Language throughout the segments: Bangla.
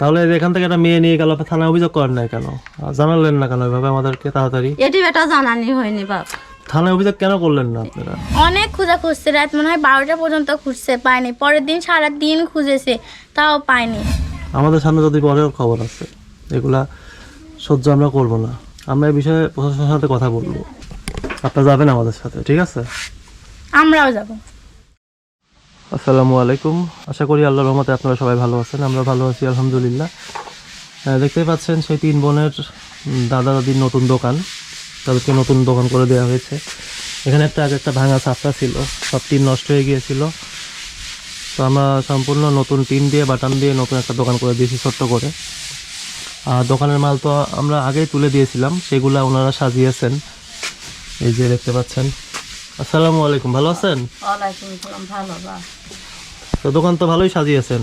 তাহলে এখান থেকে একটা মেয়ে নিয়ে গেল থানায় অভিযোগ করেন নাই কেন? জানালেন না কেন এভাবে আমাদেরকে তাড়াতাড়ি? এটি বেটা জানানি হয়নি বাপ। থানায় অভিযোগ কেন করলেন না আপনারা? অনেক খোঁজা খুঁজছে রাত মনে হয় বারোটা পর্যন্ত খুঁজছে পায়নি। পরের দিন সারা দিন খুঁজেছে তাও পায়নি। আমাদের সামনে যদি পরেও খবর আছে এগুলা সহ্য আমরা করব না। আমরা এই বিষয়ে প্রশাসনের সাথে কথা বলব। আপনারা যাবেন আমাদের সাথে ঠিক আছে? আমরাও যাব। আসসালামু আলাইকুম। আশা করি আল্লাহর রহমতে আপনারা সবাই ভালো আছেন, আমরা ভালো আছি, আলহামদুলিল্লাহ। দেখতেই পাচ্ছেন সেই তিন বোনের দাদা দাদির নতুন দোকান, তাদেরকে নতুন দোকান করে দেওয়া হয়েছে। এখানে একটা, আগে একটা ভাঙা ছাপটা ছিল, সব টিন নষ্ট হয়ে গিয়েছিল। তো আমরা সম্পূর্ণ নতুন টিন দিয়ে বাটান দিয়ে নতুন একটা দোকান করে দিয়েছি ছোট্ট করে। আর দোকানের মাল তো আমরা আগেই তুলে দিয়েছিলাম, সেগুলা ওনারা সাজিয়েছেন। এই যে দেখতে পাচ্ছেন আসসালামু আলাইকুম ভালো আছেন? ওয়ালাইকুম আসসালাম ভালো বাপ তো দোকান তো ভালোই সাজিয়েছেন।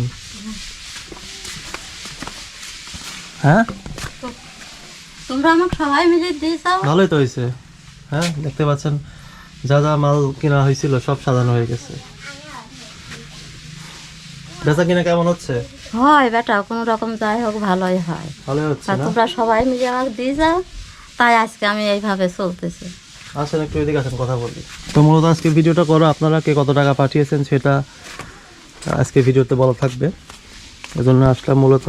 হ্যাঁ? তোমরা আমাকে সবাই মিলে দিয়েছাও ভালোই তো হয়েছে। হ্যাঁ দেখতে পাচ্ছেন যা যা মাল কেনা হয়েছিল সব সাজানো হয়ে গেছে। বেচা কিনা কেমন হচ্ছে? হয় বেটা কোনো রকম যাই হোক ভালোই হয়। ভালোই হচ্ছে তোমরা সবাই মিলে আমাকে দিয়ে যাও তাই আজকে আমি এইভাবে চলতেছি। আসেন একটু এদিকে আসেন কথা বলি। তো মূলত আজকে ভিডিওটা করো আপনারা কে কত টাকা পাঠিয়েছেন সেটা আজকে ভিডিওতে বলা থাকবে। এজন্য আসলাম মূলত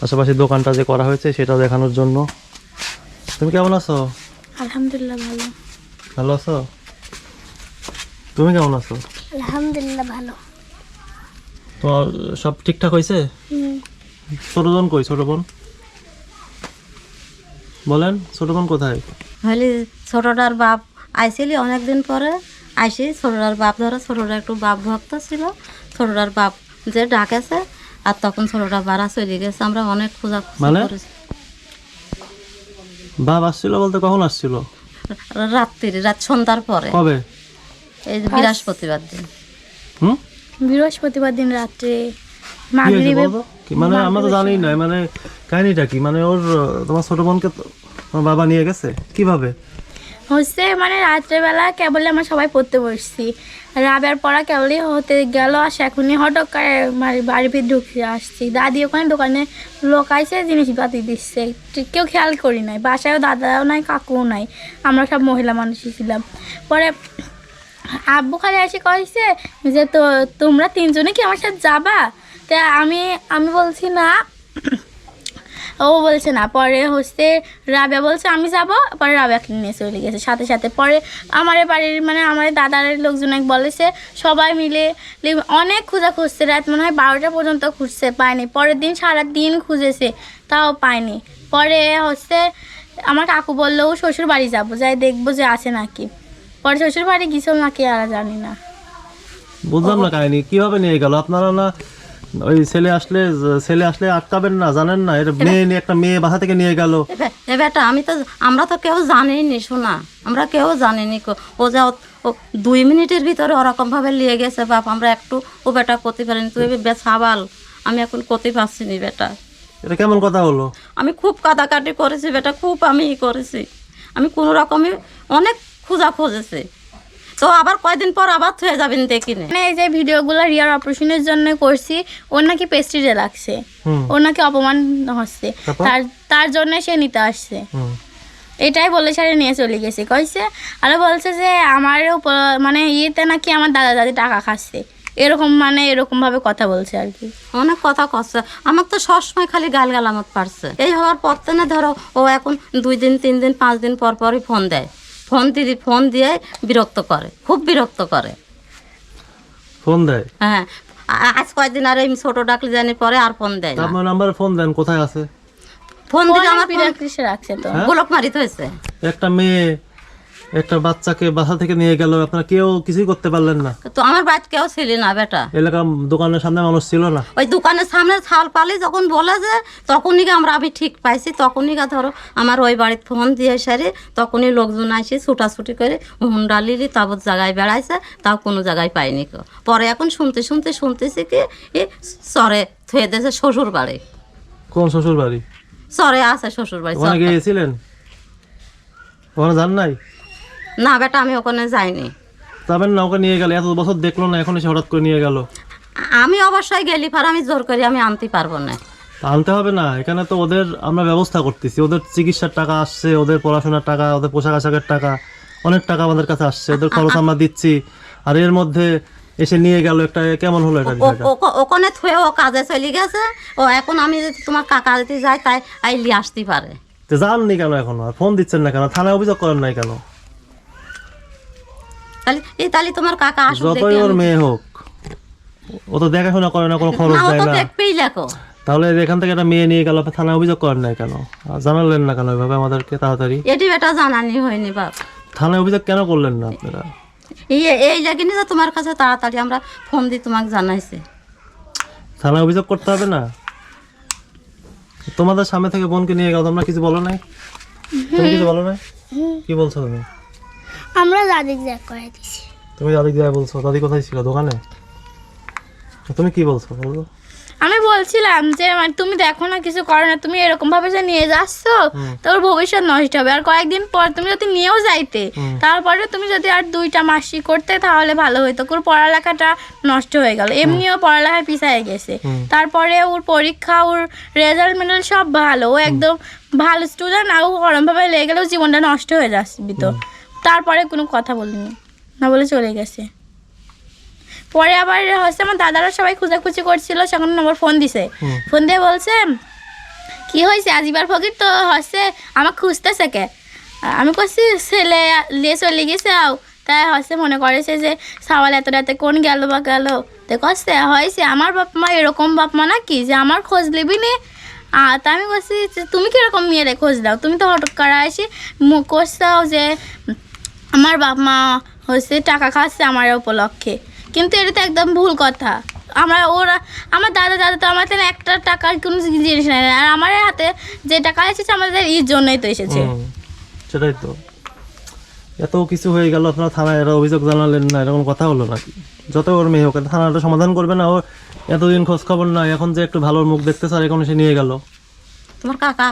পাশাপাশি দোকানটা যে করা হয়েছে সেটা দেখানোর জন্য। তুমি কেমন আছো? আলহামদুলিল্লাহ ভালো। ভালো আছো? তুমি কেমন আছো? আলহামদুলিল্লাহ ভালো। তোমার সব ঠিকঠাক হয়েছে? ছোট বোন কই ছোট বোন? বলেন ছোট বোন কোথায়? হলে ছোটটার বাপ আইসিলি অনেকদিন পরে আইসি ছোটটার বাপ ধরো ছোটটা একটু বাপ ভক্ত ছিল। ছোটটার বাপ যে ডাকেছে আর তখন ছোটটা বাড়া চলে গেছে। আমরা অনেক খোঁজা মানে? করেছি। বাপ আসছিল বলতে কখন আসছিল? রাত্রি রাত সন্ধ্যার পরে। কবে? এই যে বৃহস্পতিবার দিন। হুম? বৃহস্পতিবার দিন রাত্রে মানে আমরা তো জানি না মানে কাহিনীটা কি? মানে ওর তোমার ছোট বোনকে তো তোমার বাবা নিয়ে গেছে? কীভাবে? হচ্ছে মানে রাত্রেবেলা কেবল আমরা সবাই পড়তে বসছি। রাবের পড়া কেবলই হতে গেল, আর এখনই হঠাৎ করে বাড়ি, বাড়ির ভিতরে ঢুকে আসছি। দাদি ওখানে দোকানে লোক আইসে জিনিসপাতি দিচ্ছে। কেউ খেয়াল করি নাই, বাসায়ও দাদাও নাই, কাকুও নাই। আমরা সব মহিলা মানুষই ছিলাম। পরে আব্বু খালি এসে কইছে যে, তো তোমরা তিনজনে কি আমার সাথে যাবা? তা আমি আমি বলছি, না। ও বলছে, না, পরে হচ্ছে রাবেয়া বলছে, আমি যাব। পরে রাবেয়াকে নিয়ে চলে গেছে। সাথে সাথে পরে আমার বাড়ির মানে আমার দাদার লোকজন এক বলেছে, সবাই মিলে অনেক খোঁজা খুঁজছে। রাত মনে হয় বারোটা পর্যন্ত খুঁজছে, পায়নি। পরের দিন সারা দিন খুঁজেছে, তাও পায়নি। পরে হচ্ছে আমার কাকু বলল শ্বশুর বাড়ি যাব। যাই দেখব যে আছে নাকি। পরে শ্বশুর বাড়ি গিয়েছিল নাকি, আর জানি না। বুঝলাম না কাহিনী। কীভাবে নিয়ে গেল? আপনারা না ওই ছেলে আসলে ছেলে আসলে আটকাবেন না জানেন না? এটা মেয়ে নিয়ে একটা মেয়ে বাসা থেকে নিয়ে গেল। এ বেটা আমি তো আমরা তো কেউ জানিনি শোনা। আমরা কেউ জানিনি ও যা ও- দুই মিনিটের ভিতরে ওরকম ভাবে নিয়ে গেছে বাপ। আমরা একটু ও বেটা করতে পারিনি তুই বেসাবাল। আমি এখন করতে পারছি নি বেটা। এটা কেমন কথা হলো? আমি খুব কাটাকাটি করেছি বেটা খুব আমি করেছি। আমি কোনো রকমই অনেক খোঁজা খুঁজেছি তো আবার কয়দিন পর আবার থয়ে যাবেন দেখিনি। মানে এই যে ভিডিওগুলো রিয়ার অপারেশনের জন্য করছি ওর নাকি পেস্টিজে লাগছে। ওর নাকি অপমান হচ্ছে। তার তার জন্য সে নিতে আসছে। এটাই বলে সারে নিয়ে চলে গেছে। কইছে আর বলছে যে আমার মানে ইয়েতে নাকি আমার দাদা দাদি টাকা খাচ্ছে। এরকম মানে এরকম ভাবে কথা বলছে আর কি। অনেক কথা কচ্ছে। আমার তো সবসময় খালি গাল গালামত পারছে। এই হওয়ার পর থেকে ধরো ও এখন দুই দিন তিন দিন পাঁচ দিন পর পরই ফোন দেয়। ফোন দিদি ফোন দিয়ে বিরক্ত করে খুব বিরক্ত করে। ফোন দেয়? হ্যাঁ আজ কয়েকদিন আর এই ছোট ডাকলে জানি পরে আর ফোন দেয় না। আপনার নাম্বারে ফোন দেন কোথায় আছে? ফোন দিলে আমার পিরাকৃষে রাখছে তো। হ্যাঁ? গোলক মারিত হয়েছে। একটা মেয়ে একটা বাচ্চাকে বাসা থেকে নিয়ে গেল আপনারা কেউ কিছুই করতে পারলেন না। তো আমার বাড়িতে কেউ ছিল না বেটা। এলাকা দোকানের সামনে মানুষ ছিল না। ওই দোকানের সামনে ছাল পালি যখন বলে যে তখনই আমরা আমি ঠিক পাইছি তখনই গা ধরো আমার ওই বাড়িতে ফোন দিয়ে সারি তখনই লোকজন আসে ছুটাছুটি করে হুন্ডালিলি তারপর জায়গায় বেড়াইছে তাও কোনো জায়গায় পাইনি কেউ। পরে এখন শুনতে শুনতে শুনতেছি কি এ চরে থুয়ে দিয়েছে শ্বশুর বাড়ি। কোন শ্বশুর বাড়ি? চরে আছে শ্বশুর বাড়ি ওখানে গিয়েছিলেন? ওখানে যান নাই? না বেটা আমি ওখানে যাইনি। যাবেন না ওকে নিয়ে গেল। এত বছর দেখল না এখন এসে হঠাৎ করে নিয়ে গেল। আমি অবশ্যই গেলি পার আমি জোর করে আমি আনতে পারব না। আনতে হবে না এখানে তো ওদের আমরা ব্যবস্থা করতেছি। ওদের চিকিৎসার টাকা আসছে ওদের পড়াশোনার টাকা ওদের পোশাক আশাকের টাকা অনেক টাকা আমাদের কাছে আসছে। ওদের খরচ আমরা দিচ্ছি। আর এর মধ্যে এসে নিয়ে গেল একটা কেমন হলো এটা ওখানে থুয়ে ও কাজে চলে গেছে। ও এখন আমি যদি তোমার কাকা যদি যাই তাই আই লিয়ে আসতে পারে। তো জাননি কেন এখন? আর ফোন দিচ্ছেন না কেন? থানায় অভিযোগ করেন নাই কেন? তাহলে এই তাহলে তোমার কাকা আসুক যতই ওর মেয়ে হোক। ও তো দেখাশোনা করে না কোনো খরচ না ও দেয় তো না। দেখবেই তাহলে এখান থেকে একটা মেয়ে নিয়ে গেল থানায় অভিযোগ করেন নাই কেন? জানালেন না কেন ওইভাবে আমাদেরকে তাড়াতাড়ি? এটি বেটা জানানি হয়নি বাপ। থানায় অভিযোগ কেন করলেন না আপনারা? এই এই লাগিনি তো তোমার কাছে তাড়াতাড়ি আমরা ফোন দিয়ে তোমাকে জানাইছি। থানায় অভিযোগ করতে হবে না? তোমাদের সামনে থেকে বোনকে নিয়ে গেল তোমরা কিছু বলো নাই? তুমি কিছু বলো নাই? কি বলছো তুমি? আমরা দাদিকে দেখ করে দিছি। তুমি দাদি যায় বলছো দাদি কোথায় ছিল? দোকানে? তুমি কি বলছো বলো। আমি বলছিলাম যে মানে তুমি দেখো না কিছু করো না তুমি এরকম ভাবে যে নিয়ে যাচ্ছ তোর ভবিষ্যৎ নষ্ট হবে। আর কয়েকদিন পর তুমি যদি নিয়েও যাইতে তারপরে তুমি যদি আর দুইটা মাসি করতে তাহলে ভালো হতো ওর পড়ালেখাটা নষ্ট হয়ে গেল। এমনিও পড়ালেখায় পিছায় গেছে। তারপরে ওর পরীক্ষা ওর রেজাল্ট মেডাল সব ভালো। ও একদম ভালো স্টুডেন্ট আর ও ভাবে লেগে গেলেও জীবনটা নষ্ট হয়ে যাচ্ছে তো তারপরে কোনো কথা বলিনি। না বলে চলে গেছে। পরে আবার হচ্ছে আমার দাদারা সবাই খুঁজাখুঁজি করছিল সেখানে নম্বর ফোন দিছে। ফোন দিয়ে বলছে কি হয়েছে? আজিবার ফকির তো হচ্ছে আমার খুঁজতেছে কে? আমি করছি ছেলে লিয়ে চলে গেছে আও। তাই হচ্ছে মনে করেছে যে সাওয়াল এত রাতে কোন গেল বা গেল? তো কচ্ছে হয়েছে আমার বাপ মা এরকম বাপ মা নাকি যে আমার খোঁজ নিবি নি? আর তা আমি যে তুমি কীরকম মেয়েরে খোঁজ দাও? তুমি তো হঠাৎ করা আসি মুখ করছাও যে আমার বাপ মা হচ্ছে টাকা খাচ্ছে আমার উপলক্ষে। কিন্তু এটা তো একদম ভুল কথা। আমরা ওরা, আমার দাদা দাদা তো আমার থেকে একটা টাকার কোনো জিনিস নেই আর আমার হাতে যে টাকা এসেছে, আমাদের এর জন্যই তো এসেছে। সেটাই তো। এত কিছু হয়ে গেল, আপনারা থানায় এরা অভিযোগ জানালেন না, এরকম কথা হলো নাকি? যত ওর মেয়ে হোক থানাটা সমাধান করবে না, ও এতদিন খোঁজ খবর নাই, এখন যে একটু ভালো মুখ দেখতে স্যার, এখন সে নিয়ে গেল। তোমার কাকা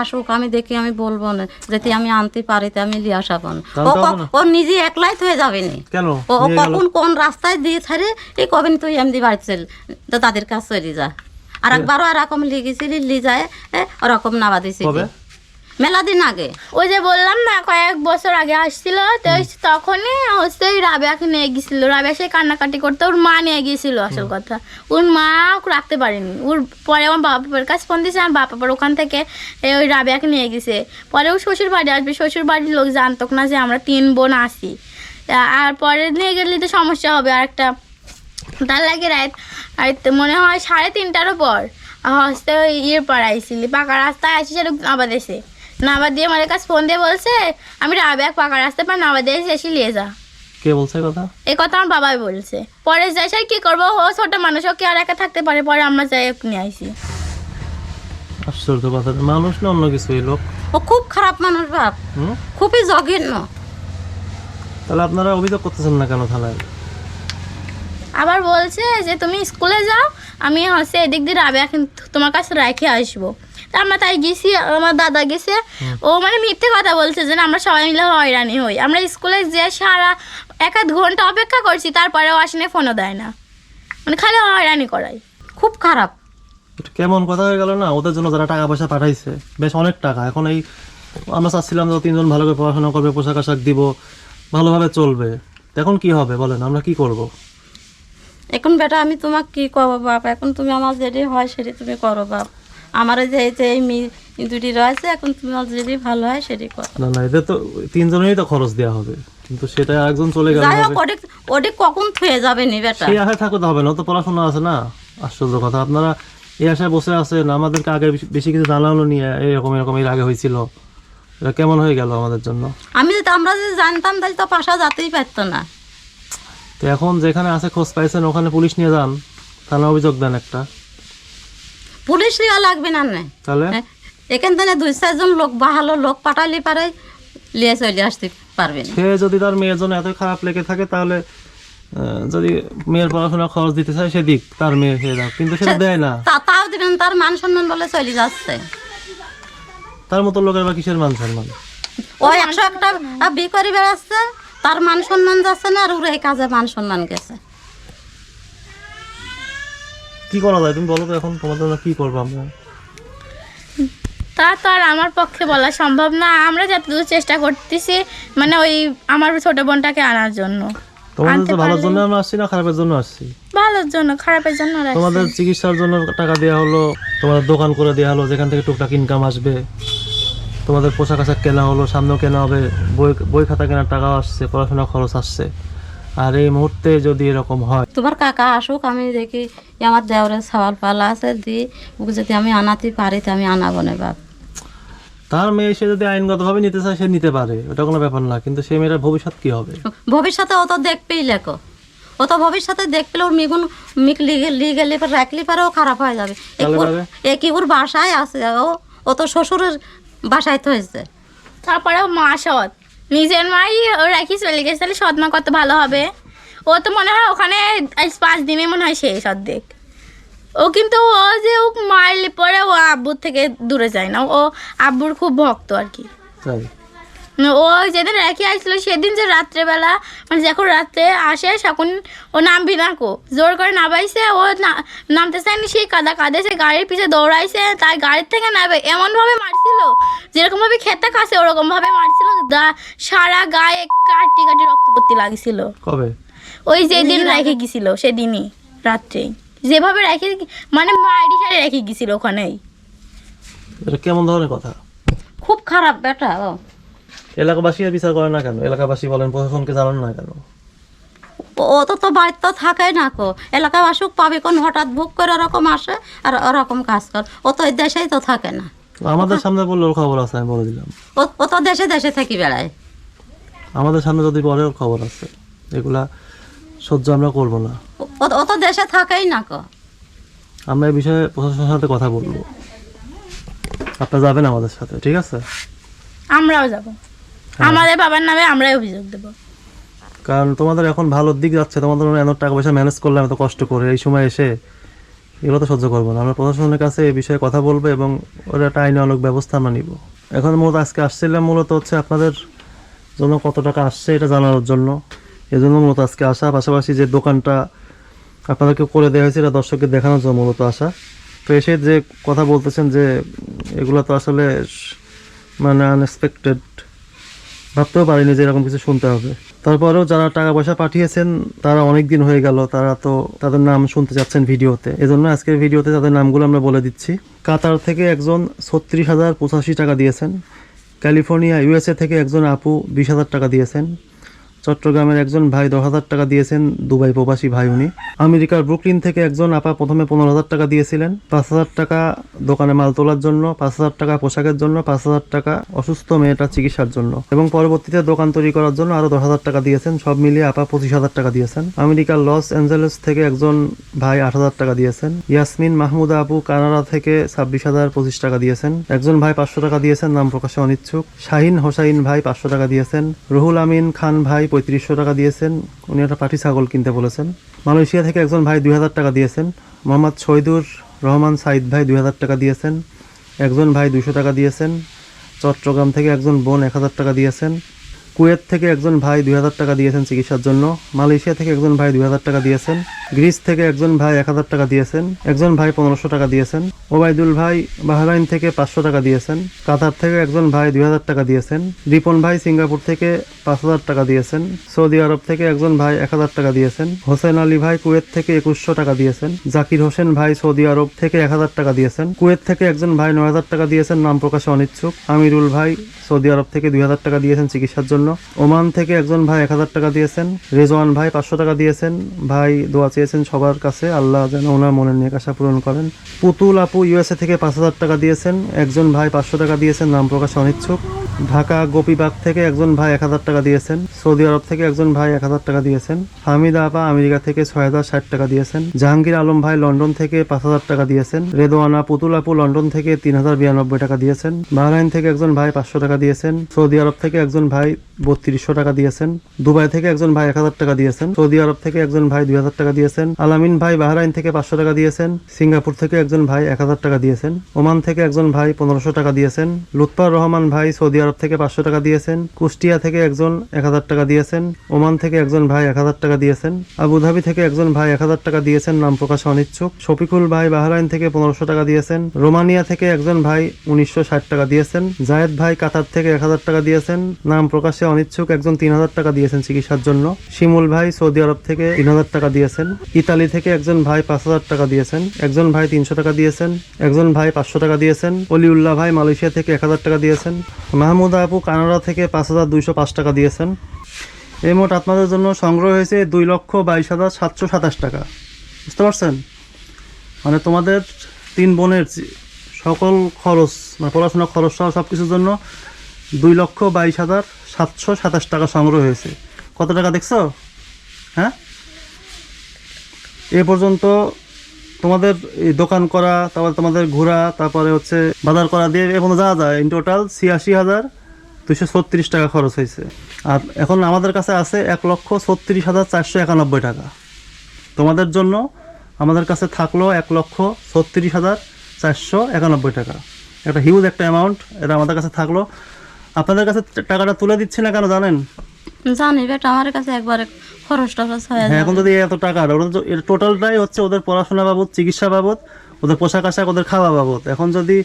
আসুক আমি দেখি আমি বলব না। যদি আমি আনতে পারি তো আমি লিয়ে আসাবো না। ও। ও নিজে একলাই হয়ে যাবে নি। কেন? ও কখন কোন রাস্তায় দিয়ে ছাড়ে এই কবে তুই এমনি বাড়ি চল। তো তাদের কাছে চলে যা। আর একবারও এরকম লিগেছিলি লি যায় ওরকম নাবা কবে? মেলা দিন আগে? ওই যে বললাম না কয়েক বছর আগে আসছিল তো তখনই হচ্ছে ওই রাবেয়াকে নিয়ে গেছিল রাবেয়া সে কান্নাকাটি করতে ওর মা নিয়ে গিয়েছিল আসল কথা। ওর মা ওকে রাখতে পারেনি। ওর পরে আমার বাবার কাছে ফোন দিয়েছে আমার বাবা পর ওখান থেকে ওই রাবেয়াকে নিয়ে গেছে পরে ও শ্বশুর বাড়ি আসবে শ্বশুর বাড়ির লোক জানতো না যে আমরা তিন বোন আসি আর পরে নিয়ে গেলে তো সমস্যা হবে আর একটা তার লাগে রাত মনে হয় সাড়ে তিনটারও পর হস্তে ওই ইয়ের পাড়াইছিলি পাকা রাস্তায় আসি সেটা আবার এসে। নাবার দিয়ে আমার কাছে ফোন দিয়ে বলছে আমি রাবে এক পাকা রাস্তায় পার নাবার দিয়ে এসে নিয়ে যা। কে বলছে কথা? এই কথা আমার বাবাই বলছে। পরে যাই সে কি করব? ও ছোট মানুষ ও কি আর একা থাকতে পারে? পরে আমরা যাই ওকে নিয়ে আইসি আশ্চর্য কথা। মানুষ না অন্য কিছু এই লোক? ও খুব খারাপ মানুষ বাপ। খুবই জঘন্য। তাহলে আপনারা অভিযোগ করতেছেন না কেন থানায়? আবার বলছে যে তুমি স্কুলে যাও আমি হচ্ছে এদিক দিয়ে রাবেয়া কিন্তু তোমার কাছে রেখে আসব। তা আমরা তাই গেছি আমার দাদা গেছে। ও মানে মিথ্যে কথা বলছে যে আমরা সবাই মিলে হয়রানি হই। আমরা স্কুলে যে সারা এক আধ ঘণ্টা অপেক্ষা করছি তারপরেও আসেনি ফোনও দেয় না। মানে খালি হয়রানি করাই। খুব খারাপ। কেমন কথা হয়ে গেল না? ওদের জন্য যারা টাকা পয়সা পাঠাইছে বেশ অনেক টাকা। এখন এই আমরা চাচ্ছিলাম যে তিনজন ভালো করে পড়াশোনা করবে পোশাক আশাক দিব ভালোভাবে চলবে। এখন কি হবে বলেন? আমরা কি করব? এখন বেটা আমি তোমাকে কি করব বাপ? এখন তুমি আমার যেটি হয় সেটি তুমি করো বাপ। আমার যে এই দুটি রয়েছে এখন তুমি আমার যেটি ভালো হয় সেটি করো। না না এদের তো তিনজনেরই তো খরচ দেওয়া হবে। কিন্তু সেটা একজন চলে গেল যাই হোক ওটি ওটি কখন থুয়ে যাবে নি বেটা? সেই আশায় থাকতে হবে না তো পড়াশোনা আছে না। আশ্চর্য কথা আপনারা এই আশায় বসে আছেন আমাদেরকে আগে বেশি- বেশি কিছু জানালো নিয়ে এরকম এরকম এর আগে হয়েছিল। এটা কেমন হয়ে গেল আমাদের জন্য? আমি যদি আমরা যদি জানতাম তাহলে তো পাশা যেতেই পারতো না। তো এখন যেখানে আছে খোঁজ পাইছেন ওখানে পুলিশ নিয়ে যান। থানা অভিযোগ দেন একটা। পুলিশ লিয়া লাগবে না না। তাহলে? হ্যাঁ, এখান থেকে দুই চারজন লোক ভালো লোক পাঠালে পারে লিয়ে চলে আসতে পারবে সে যদি তার মেয়ের জন্য এত খারাপ লেগে থাকে তাহলে যদি মেয়ের পড়াশোনা খরচ দিতে চায় সে দিক তার মেয়ে সে দাও কিন্তু সেটা দেয় না। তাও দিবেন তার মান সম্মান বলে চলে যাচ্ছে। তার মতো লোকের বা কিসের মান সম্মান? ও একশো একটা বিয়ে করে বেড়াচ্ছে তার মান সম্মান যাচ্ছে না আর ওর এই কাজে মান সম্মান গেছে। কি করা যায়? তুমি বলো তো এখন তোমার জন্য কি করব আমরা? তা তো আর আমার পক্ষে বলা সম্ভব না। আমরা যতদূর চেষ্টা করতেছি মানে ওই আমার ছোট বোনটাকে আনার জন্য। তোমাদের তো ভালোর জন্য আমরা আসছি না খারাপের জন্য আসছি? ভালোর জন্য খারাপের জন্য তোমাদের চিকিৎসার জন্য টাকা দেওয়া হলো তোমাদের দোকান করে দেওয়া হলো যেখান থেকে টুকটাক ইনকাম আসবে। তোমাদের পোশাক আশাক কেনা হলো সামনেও কেনা হবে বই বই খাতা কেনার টাকা আসছে পড়াশোনা খরচ আসছে। আর এই মুহূর্তে যদি এরকম হয়। তোমার কাকা আসুক আমি দেখি আমার দেওরের সওয়াল পালা আছে দি ওকে যদি আমি আনাতে পারি তো আমি আনাবো না বাপ। তার মেয়ে সে যদি আইনগতভাবে নিতে চায় সে নিতে পারে ওটা কোনো ব্যাপার না কিন্তু সে মেয়েটার ভবিষ্যৎ কি হবে? ভবিষ্যতে ও তো দেখবেই লেখো। ও তো ভবিষ্যতে দেখলে ওর মিগুন মিক লিগে লিগেলি পর রাখলি পরে ও খারাপ হয়ে যাবে। এ তাহলে ওর- বাসায় আছে ও ও তো শ্বশুরের বাসায় তো হয়েছে। তারপরে মা সৎ। নিজের মাই ও রাখি চলে গেছে, তাহলে সদমা কত ভালো হবে। ও তো মনে হয় ওখানে পাঁচ দিনে মনে হয় শেষ অর্ধেক। ও কিন্তু ও যে ও মারলে পরে ও আব্বুর থেকে দূরে যায় না, ও আব্বুর খুব ভক্ত আর কি। ও যেদিন রেখে আসলো সেদিন যে রাত্রেবেলা মানে যখন রাত্রে আসে তখন ও নামবি না কো। জোর করে নামাইছে ও না- নামতে চায়নি সেই কাদা কাঁদেছে গাড়ির পিছে দৌড়াইছে তাই গাড়ির থেকে নামে। এমনভাবে মারছিল যেরকমভাবে খেতে কাছে ওরকমভাবে মারছিল দা- সারা গায়ে কাটি কাটি রক্তপত্তি লাগছিল। কবে? ওই যেদিন রেখে গেছিল সেদিনই রাত্রে। যেভাবে রেখে মানে মারি সারে রেখে গেছিল ওখানেই। এটা কেমন ধরনের কথা? খুব খারাপ বেটা ও। এলাকাবাসী আর বিচার করে না কেন? এলাকাবাসী বলেন প্রশাসনকে জানান না কেন? ও তো তো বাড়িতে তো থাকে না কো। এলাকায় আসুক পাবে কোন হঠাৎ বুক করে ওরকম আসে আর ওরকম কাজ কর। ও তো এই দেশেই তো থাকে না। আমাদের সামনে বললে ওর খবর আছে আমি বলে দিলাম। ও তো দেশে দেশে থাকি বেড়ায়। আমাদের সামনে যদি বলে ওর খবর আছে এগুলা সহ্য আমরা করব না। ও তো দেশে থাকেই না কো। আমরা এই বিষয়ে প্রশাসনের সাথে কথা বলব। আপনারা যাবেন আমাদের সাথে ঠিক আছে? আমরাও যাব। আমাদের বাবার নামে আমরাই অভিযোগ দেবো। কারণ তোমাদের এখন ভালোর দিক যাচ্ছে তোমাদের এত টাকা পয়সা ম্যানেজ করলাম এত কষ্ট করে এই সময় এসে এগুলো তো সহ্য করব না। আমরা প্রশাসনের কাছে এই বিষয়ে কথা বলব এবং ওর একটা আইনানুগ ব্যবস্থা আমরা নিব। এখন মূলত আজকে আসছিলাম মূলত হচ্ছে আপনাদের জন্য কত টাকা আসছে এটা জানানোর জন্য। এই জন্য মূলত আজকে আসা। পাশাপাশি যে দোকানটা আপনাদেরকে করে দেওয়া হয়েছে এটা দর্শককে দেখানোর জন্য মূলত আসা। তো এসে যে কথা বলতেছেন যে এগুলো তো আসলে মানে আনএক্সপেক্টেড ভাবতেও পারিনি যে এরকম কিছু শুনতে হবে। তারপরেও যারা টাকা পয়সা পাঠিয়েছেন, তারা অনেক দিন হয়ে গেল, তারা তো তাদের নাম শুনতে চাচ্ছেন ভিডিওতে। এজন্য আজকের ভিডিওতে তাদের নামগুলো আমরা বলে দিচ্ছি। কাতার থেকে একজন ছত্রিশ হাজার পঁচাশি টাকা দিয়েছেন। ক্যালিফোর্নিয়া, ইউএসএ থেকে একজন আপু বিশ হাজার টাকা দিয়েছেন। চট্টগ্রামের একজন ভাই দশ হাজার টাকা দিয়েছেন, দুবাই প্রবাসী ভাই উনি। আমেরিকার ব্রুকলিন থেকে একজন আপা প্রথমে পনেরো হাজার টাকা দিয়েছিলেন। পাঁচ হাজার টাকা দোকানে মাল তোলার জন্য, পাঁচ হাজার টাকা পোশাকের জন্য, পাঁচ হাজার টাকা অসুস্থ মেয়েটার চিকিৎসার জন্য। এবং পরবর্তীতে দোকান তৈরি করার জন্য আরও দশ হাজার টাকা দিয়েছেন। সব মিলিয়ে আপা পঁচিশ হাজার টাকা দিয়েছেন। আমেরিকার লস অ্যাঞ্জেলেস থেকে একজন ভাই আট হাজার টাকা দিয়েছেন। ইয়াসমিন মাহমুদা আপু কানাডা থেকে ছাব্বিশ হাজার পঁচিশ টাকা দিয়েছেন। একজন ভাই পাঁচশো টাকা দিয়েছেন, নাম প্রকাশে অনিচ্ছুক। শাহিন হোসাইন ভাই পাঁচশো টাকা দিয়েছেন। রুহুল আমিন খান ভাই পঁয়ত্রিশশো টাকা দিয়েছেন। উনি একটা পাটি ছাগল কিনতে বলেছেন। মালয়েশিয়া থেকে একজন ভাই দুই হাজার টাকা দিয়েছেন। মোহাম্মদ শহীদুর রহমান সাইদ ভাই দুই হাজার টাকা দিয়েছেন। একজন ভাই দুশো টাকা দিয়েছেন। চট্টগ্রাম থেকে একজন বোন এক হাজার টাকা দিয়েছেন। কুয়েত থেকে একজন ভাই দুই হাজার টাকা দিয়েছেন চিকিৎসার জন্য। মালয়েশিয়া থেকে একজন ভাই দুই হাজার টাকা দিয়েছেন। গ্রিস থেকে একজন ভাই এক হাজার টাকা দিয়েছেন। একজন ভাই পনেরোশো টাকা দিয়েছেন। ওবায়দুল ভাই বাহরাইন থেকে পাঁচশো টাকা দিয়েছেন। কাতার থেকে একজন ভাই দুই হাজার টাকা দিয়েছেন। রিপন ভাই সিঙ্গাপুর থেকে পাঁচ হাজার টাকা দিয়েছেন। সৌদি আরব থেকে একজন ভাই এক হাজার টাকা দিয়েছেন। হোসেন আলী ভাই কুয়েত থেকে একুশশো টাকা দিয়েছেন। জাকির হোসেন ভাই সৌদি আরব থেকে এক হাজার টাকা দিয়েছেন। কুয়েত থেকে একজন ভাই নয় হাজার টাকা দিয়েছেন, নাম প্রকাশে অনিচ্ছুক। আমিরুল ভাই সৌদি আরব থেকে দুই হাজার টাকা দিয়েছেন চিকিৎসার জন্য। ওমান থেকে একজন ভাই এক হাজার টাকা দিয়েছেন। রেজওয়ান ভাই পাঁচশো টাকা দিয়েছেন। ভাই দোয়া চেয়েছেন সবার কাছে। আল্লাহ যেন ওনার মনের নিয়ে আশা পূরণ করেন। পুতুল আপু ইউএসএ থেকে পাঁচ হাজার টাকা দিয়েছেন। একজন ভাই পাঁচশো টাকা দিয়েছেন, নাম প্রকাশে অনিচ্ছুক। ঢাকা গোপীবাগ থেকে একজন ভাই এক হাজার টাকা দিয়েছেন। সৌদি আরব থেকে একজন ভাই এক হাজার টাকা দিয়েছেন। হামিদা আপা আমেরিকা থেকে ছয় হাজার ষাট টাকা দিয়েছেন। জাহাঙ্গীর আলম ভাই লন্ডন থেকে পাঁচ হাজার টাকা দিয়েছেন। রেদোয়ানা পুতুল আপু লন্ডন থেকে তিন হাজার বিরানব্বই টাকা দিয়েছেন। বাহরাইন থেকে একজন ভাই পাঁচশো টাকা দিয়েছেন। সৌদি আরব থেকে একজন ভাই বত্রিশশো টাকা দিয়েছেন দুবাই থেকে একজন ভাই এক হাজার টাকা দিয়েছেন সৌদি আরব থেকে একজন ভাই দুই হাজার টাকা দিয়েছেন আলামিন ভাই বাহরাইন থেকে পাঁচশো টাকা দিয়েছেন সিঙ্গাপুর থেকে একজন ভাই এক হাজার টাকা দিয়েছেন ওমান থেকে একজন ভাই পনেরোশো টাকা দিয়েছেন লুৎফর রহমান ভাই সৌদি আরব থেকে পাঁচশো টাকা দিয়েছেন কুষ্টিয়া থেকে একজন এক হাজার টাকা দিয়েছেন ওমান থেকে একজন ভাই এক হাজার টাকা দিয়েছেন আবুধাবি থেকে একজন ভাই এক হাজার টাকা দিয়েছেন নাম প্রকাশে অনিচ্ছুক শফিকুল ভাই বাহরাইন থেকে পনেরোশো টাকা দিয়েছেন রোমানিয়া থেকে একজন ভাই উনিশশো ষাট টাকা দিয়েছেন জায়েদ ভাই কাতার থেকে এক হাজার টাকা দিয়েছেন নাম প্রকাশে অনিচ্ছুক একজন তিন হাজার টাকা দিয়েছেন চিকিৎসার জন্য। শিমুল ভাই সৌদি আরব থেকে তিন হাজার টাকা দিয়েছেন। ইতালি থেকে একজন ভাই পাঁচ হাজার টাকা দিয়েছেন। একজন ভাই তিনশো টাকা দিয়েছেন। একজন ভাই পাঁচশো টাকা দিয়েছেন। অলিউল্লাহ ভাই মালয়েশিয়া থেকে এক হাজার টাকা দিয়েছেন। মাহমুদা আপু কানাডা থেকে পাঁচ হাজার দুইশো পাঁচ টাকা দিয়েছেন। এই মোট আপনাদের জন্য সংগ্রহ হয়েছে দুই লক্ষ বাইশ হাজার সাতশো সাতাশ টাকা। বুঝতে পারছেন? মানে তোমাদের তিন বোনের সকল খরচ মানে পড়াশোনা খরচ সহ সব কিছুর জন্য দুই লক্ষ বাইশ হাজার সাতশো সাতাশ টাকা সংগ্রহ হয়েছে। কত টাকা দেখছ? হ্যাঁ? এ পর্যন্ত তোমাদের দোকান করা, তারপরে তোমাদের ঘোরা, তারপরে হচ্ছে বাজার করা দিয়ে এখন যা যায় ইন টোটাল ছিয়াশি হাজার দুশো ছত্রিশ টাকা খরচ হয়েছে। আর এখন আমাদের কাছে আছে এক লক্ষ ছত্রিশ হাজার চারশো একানব্বই টাকা। তোমাদের জন্য আমাদের কাছে থাকল এক লক্ষ ছত্রিশ হাজার চারশো একানব্বই টাকা। একটা হিউজ একটা অ্যামাউন্ট এটা আমাদের কাছে থাকল। আপনাদের কাছে টাকাটা তুলে দিচ্ছি না কেন জানেন? জানি বেটা আমার কাছে একবারে খরচ টরচ হয়ে হ্যাঁ যায়। এখন যদি এত টাকা ওরা তো টোটালটাই হচ্ছে ওদের পড়াশোনা বাবদ চিকিৎসা বাবদ ওদের পোশাক আশাক ওদের খাওয়া বাবদ। এখন যদি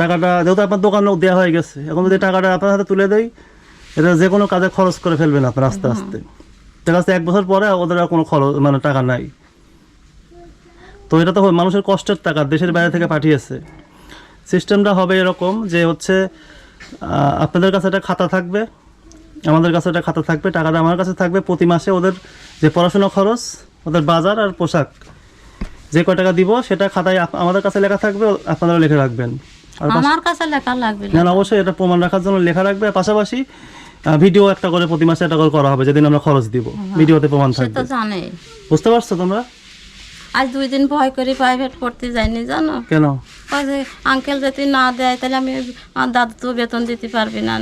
টাকাটা যেহেতু আপনার দোকানেও দেওয়া হয়ে গেছে এখন যদি টাকাটা আপনার হাতে তুলে দেয় এটা যে কোনো কাজে খরচ করে ফেলবেন আপনার আস্তে আস্তে। দেখা যাচ্ছে এক বছর পরে ওদের আর কোনো খরচ মানে টাকা নাই। তো এটা তো মানুষের কষ্টের টাকা দেশের বাইরে থেকে পাঠিয়েছে। সিস্টেমটা হবে এরকম যে হচ্ছে আপনাদের কাছে একটা খাতা থাকবে আমাদের কাছে একটা খাতা থাকবে টাকাটা আমার কাছে থাকবে। প্রতি মাসে ওদের যে পড়াশোনা খরচ ওদের বাজার আর পোশাক যে কয় টাকা দিব সেটা খাতায় আমাদের কাছে লেখা থাকবে আপনারা লিখে রাখবেন। আর আমার কাছে লেখা লাগবে না। অবশ্যই এটা প্রমাণ রাখার জন্য লেখা রাখবে পাশাপাশি ভিডিও একটা করে প্রতি মাসে একটা করে করা হবে যেদিন আমরা খরচ দিব। ভিডিওতে প্রমাণ থাকবে। বুঝতে পারছ তোমরা? আজ দুই দিন ভয় করে প্রাইভেট পড়তে যাইনি জানো? কেন? আঙ্কেল যদি না দেয় তাহলে আমি আমার দাদু তো বেতন দিতে পারবি না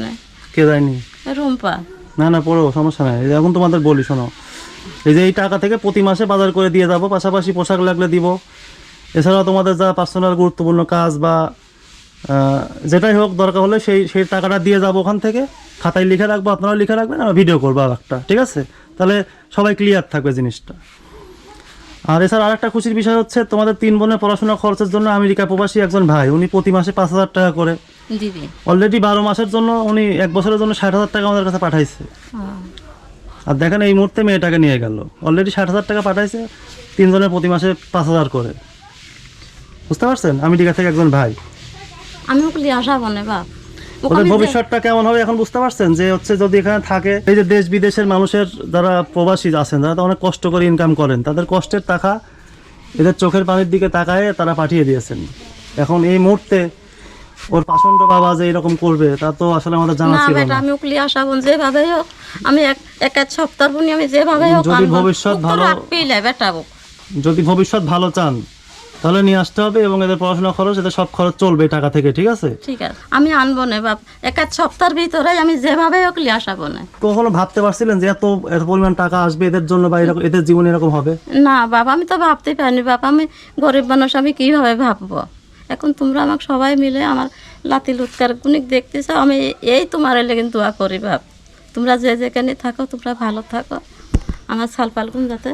কে যায়নি রুম্পা। না না পড়ো সমস্যা নাই। এখন তোমাদের বলি শোনো। এই যে এই টাকা থেকে প্রতি মাসে বাজার করে দিয়ে যাব পাশাপাশি পোশাক লাগলে দিব। এছাড়াও তোমাদের যা পার্সোনাল গুরুত্বপূর্ণ কাজ বা যেটাই হোক দরকার হলে সেই সেই টাকাটা দিয়ে যাব ওখান থেকে। খাতায় লিখে রাখব আপনারা লিখে রাখবেন আর ভিডিও করব আর একটা ঠিক আছে? তাহলে সবাই ক্লিয়ার থাকবে জিনিসটা। আর এছাড়া আরেকটা খুশির বিষয় হচ্ছে তোমাদের তিন বোনের পড়াশোনা খরচের জন্য আমেরিকা প্রবাসী একজন ভাই উনি প্রতি মাসে পাঁচ হাজার টাকা করে। অলরেডি বারো মাসের জন্য উনি এক বছরের জন্য ষাট হাজার টাকা আমাদের কাছে পাঠাইছে। আর দেখেন এই মুহূর্তে মেয়েটাকে নিয়ে গেল। অলরেডি ষাট হাজার টাকা পাঠাইছে তিনজনের প্রতি মাসে পাঁচ হাজার করে। বুঝতে পারছেন? আমেরিকা থেকে একজন ভাই। আমি ওগুলি আসাবো না বাপ। ওদের ভবিষ্যৎটা কেমন হবে এখন বুঝতে পারছেন? যে হচ্ছে যদি এখানে থাকে এই যে দেশ বিদেশের মানুষের যারা প্রবাসী আছেন যারা তো অনেক কষ্ট করে ইনকাম করেন তাদের কষ্টের টাকা এদের চোখের পানির দিকে তাকায় তারা পাঠিয়ে দিয়েছেন। এখন এই মুহূর্তে ওর পাষণ্ড বাবা যে এরকম করবে তা তো আসলে আমাদের জানা ছিল না। আমি আসাবো যেভাবে হোক আমি এক এক সপ্তাহ বুনি আমি যেভাবে হোক যদি ভবিষ্যৎ ভালো- যদি ভবিষ্যৎ ভালো চান তাহলে নিয়ে আসতে হবে এবং এদের পড়াশোনা খরচ এদের সব খরচ চলবে টাকা থেকে ঠিক আছে? ঠিক আছে। আমি আনব না বাপ। এক সপ্তাহের ভিতরে আমি যেভাবে হোক লি আসাবো না। কখনো ভাবতে পারছিলেন যে এত এত পরিমাণ টাকা আসবে এদের জন্য বা এরকম এদের জীবনে এরকম হবে? না বাবা আমি তো ভাবতে পারিনি বাপ। আমি গরিব মানুষ আমি কীভাবে ভাববো? এখন তোমরা আমাকে সবাই মিলে আমার লাতি লুৎকার গুণিক দেখতেছো আমি এই তোমার লেগে দোয়া করি বাপ। তোমরা যে যেখানে থাকো তোমরা ভালো থাকো। আমার সালপালগুন যাতে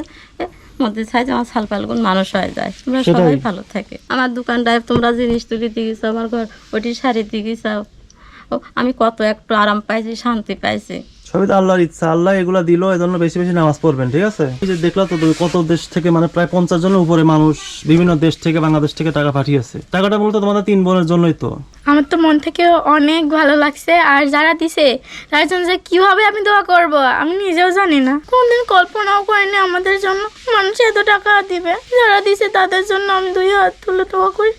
মধ্যে চাই যে আমার সালপালগুন মানুষ হয়ে যায়। তোমরা সবাই ভালো থাকে। আমার দোকানটায় তোমরা জিনিস তুলি দিয়ে আমার ঘর ওটি শাড়ি দিয়ে ও আমি কত একটু আরাম পাইছি শান্তি পাইছি। সবই তো আল্লাহর ইচ্ছা। আল্লাহ এগুলা দিল, এজন্য বেশি বেশি নামাজ পড়বেন, ঠিক আছে? এই যে দেখলা তো কত দেশ থেকে মানে প্রায় পঞ্চাশ জনের উপরে মানুষ বিভিন্ন দেশ থেকে, বাংলাদেশ থেকে টাকা পাঠিয়েছে। টাকাটা মূলত তোমাদের তিন বোনের জন্যই তো। আমার তো মন থেকে অনেক ভালো লাগছে, আর যারা দিছে, তার জন্য যে কীভাবে আমি দোয়া করব, আমি নিজেও জানি না। কোনদিন কল্পনাও করিনি আমাদের জন্য। মানুষ এত টাকা দিবে, যারা দিছে তাদের জন্য আমি দুই হাত তুলে দোয়া করি।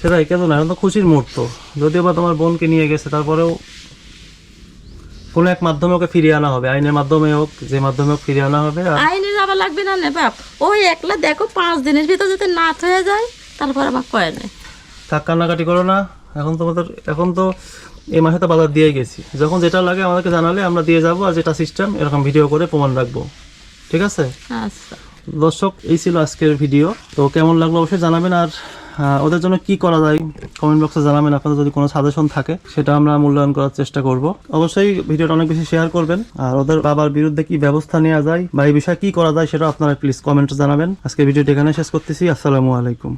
সেটাই কেন না এখন তো খুশির মুহূর্ত। যদিও বা তোমার বোনকে নিয়ে গেছে তারপরেও কোনো এক মাধ্যমে ওকে ফিরিয়ে আনা হবে। আইনের মাধ্যমে হোক যে মাধ্যমে হোক ফিরিয়ে আনা হবে আর আইনে যাওয়া লাগবে না নে বাপ। ওই একলা দেখো পাঁচ দিনের ভিতর যদি নাথ হয়ে যায় তারপর আমার কয় নেই থাক কান্নাকাটি করো না। এখন তোমাদের এখন তো এই মাসে তো বাজার দিয়ে গেছি। যখন যেটা লাগে আমাদেরকে জানালে আমরা দিয়ে যাব আর যেটা সিস্টেম এরকম ভিডিও করে প্রমাণ রাখব। ঠিক আছে? আচ্ছা। দর্শক এই ছিল আজকের ভিডিও তো কেমন লাগল অবশ্যই জানাবেন আর ওদের জন্য কি করা যায়? কমেন্ট বক্সে জানাবেন, আপনাদের যদি কোনো সাজেশন থাকে, সেটা আমরা মূল্যায়ন করার চেষ্টা করব। অবশ্যই ভিডিওটা অনেক বেশি শেয়ার করবেন। আর ওদের বাবার বিরুদ্ধে কি ব্যবস্থা নেওয়া যায় বা এই বিষয়ে কি করা যায়, সেটা আপনারা প্লিজ কমেন্টে জানাবেন। আজকে ভিডিওটি এখানে শেষ করতেছি। আসসালামু আলাইকুম।